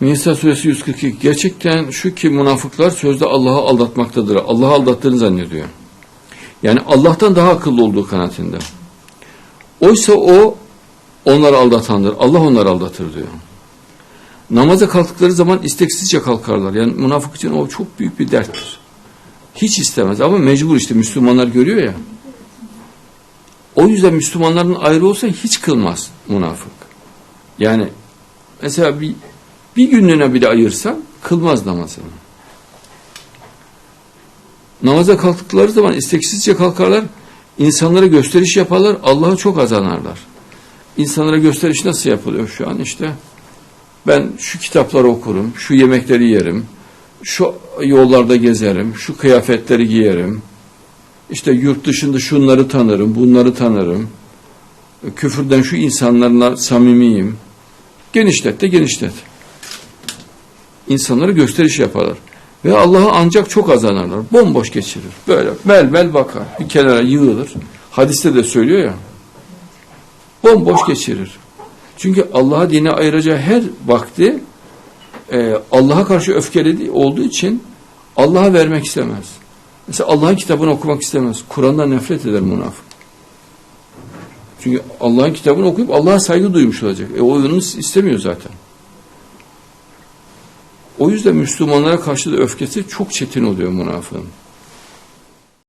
Nisa suresi 142. Gerçekten şu ki münafıklar sözde Allah'ı aldatmaktadır. Allah'ı aldattığını zannediyor. Yani Allah'tan daha akıllı olduğu kanaatinde. Oysa o onları aldatandır. Allah onları aldatır diyor. Namaza kalktıkları zaman isteksizce kalkarlar. Yani münafık için o çok büyük bir derttir. Hiç istemez ama mecbur işte Müslümanlar görüyor ya. O yüzden Müslümanların ayrı olsa hiç kılmaz münafık. Yani mesela bir, bir günlüğüne bile ayırsa kılmaz namazını. Namaza kalktıkları zaman isteksizce kalkarlar, insanlara gösteriş yaparlar, Allah'ı çok azanarlar. İnsanlara gösteriş nasıl yapılıyor şu an işte? Ben şu kitapları okurum, şu yemekleri yerim, şu yollarda gezerim, şu kıyafetleri giyerim, işte yurt dışında şunları tanırım, bunları tanırım, küfürden şu insanlarla samimiyim. Genişlet de genişlet. İnsanlara gösteriş yaparlar. Ve Allah'ı ancak çok azanırlar. Bomboş geçirir. Böyle mel mel bakar. Bir kenara yığılır. Hadiste de söylüyor ya. Bomboş geçirir. Çünkü Allah'a dine ayıracağı her vakti e, Allah'a karşı öfkeli olduğu için Allah'a vermek istemez. Mesela Allah'ın kitabını okumak istemez. Kur'an'dan nefret eder münafık. Çünkü Allah'ın kitabını okuyup Allah'a saygı duymuş olacak. E o onu istemiyor zaten. O yüzden Müslümanlara karşı da öfkesi çok çetin oluyor münafığın.